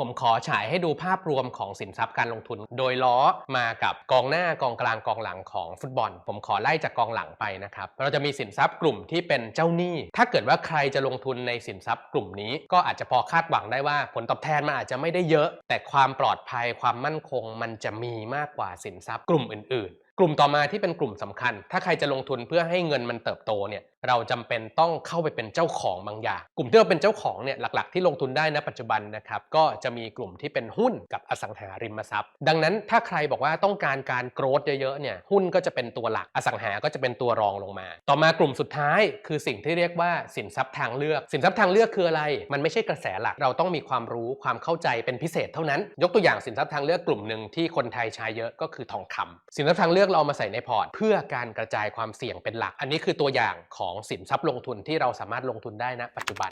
ผมขอฉายให้ดูภาพรวมของสินทรัพย์การลงทุน โดยล้อมากับกองหน้ากองกลางกองหลังของฟุตบอล ผมขอไล่จากกองหลังไปนะครับ เราจะมีสินทรัพย์กลุ่มที่เป็นเจ้าหนี้ ถ้าเกิดว่าใครจะลงทุนในสินทรัพย์กลุ่มนี้ ก็อาจจะพอคาดหวังได้ว่าผลตอบแทนมันอาจจะไม่ได้เยอะ แต่ความปลอดภัยความมั่นคงมันจะมีมากกว่าสินทรัพย์กลุ่มอื่น ๆ กลุ่มต่อมาที่เป็นกลุ่มสำคัญ ถ้าใครจะลงทุนเพื่อให้เงินมันเติบโตเนี่ย เราจำเป็นต้องเข้าไปเป็นเจ้าของบางอย่าง กลุ่มที่เราเป็นเจ้าของเนี่ยหลัก ๆ ที่ลงทุนได้นะปัจจุบันนะครับ ก็จะมีกลุ่มที่เป็นหุ้นกับอสังหาริมทรัพย์ ดังนั้นถ้าใครบอกว่าต้องการการโกรธเยอะๆเนี่ย หุ้นก็จะเป็นตัวหลัก อสังหาก็จะเป็นตัวรองลงมา ต่อมากลุ่มสุดท้ายคือสิ่งที่เรียกว่าสินทรัพย์ทางเลือก สินทรัพย์ทางเลือกคืออะไร มันไม่ใช่กระแสหลัก เราต้องมีความรู้ความเข้าใจเป็นพิเศษเท่านั้น ยกตัวอย่างสินทรัพย์ทางเลือกกลุ่มหนึ่งที่คนไทยใช้เยอะก็คือทองคำสินทรัพย์ทางเลือกเราเอามาใส่ในพอร์ต เพื่อการกระจายความเสี่ยงเป็นหลัก อันนี้คือตัวอย่างของสินทรัพย์ลงทุนที่เราสามารถลงทุนได้นะปัจจุบัน